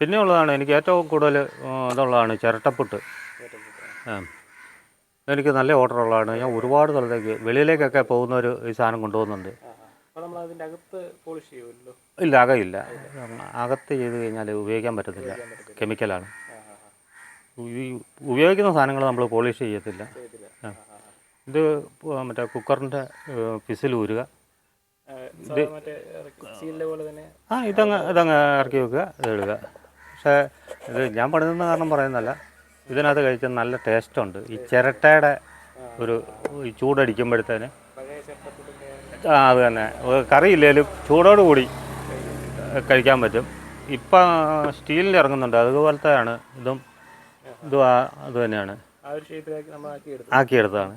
പിന്നെ ഉള്ളതാണ് എനിക്ക് ഏറ്റവും കൂടുതൽ ഇതുള്ളതാണ് ചിരട്ടപ്പുട്ട്. എനിക്ക് നല്ല ഓർഡർ ഉള്ളതാണ്. ഞാൻ ഒരുപാട് സ്ഥലത്തേക്ക് വെളിയിലേക്കൊക്കെ പോകുന്ന ഈ സാധനം കൊണ്ടുപോകുന്നുണ്ട്. ഇല്ല അകയില്ല. അകത്ത് ചെയ്ത് കഴിഞ്ഞാൽ ഉപയോഗിക്കാൻ പറ്റത്തില്ല. കെമിക്കലാണ്. ഉപയോഗിക്കുന്ന സാധനങ്ങൾ നമ്മൾ പോളിഷ് ചെയ്യത്തില്ല. ഇത് മറ്റേ കുക്കറിന്റെ പിസിൽ ഊരുക. ആ ഇതങ്ങ് ഇതങ്ങ് ഇറക്കി വെക്കുക ഇത് ഇടുക. പക്ഷേ ഇത് ഞാൻ പണിതുന്ന കാരണം പറയുന്നതല്ല. ഇതിനകത്ത് കഴിച്ച നല്ല ടേസ്റ്റ് ഉണ്ട് ഈ ചിരട്ടയുടെ ഒരു ഈ ചൂടടിക്കുമ്പോഴത്തേന് ആ അത് തന്നെ. കറിയില്ലേലും ചൂടോട് കൂടി കഴിക്കാൻ പറ്റും. ഇപ്പം സ്റ്റീലിൽ ഇറങ്ങുന്നുണ്ട്. അതുപോലത്തെയാണ്. ഇതും ഇതും അത് തന്നെയാണ്. ആക്കിയെടുത്തതാണ്.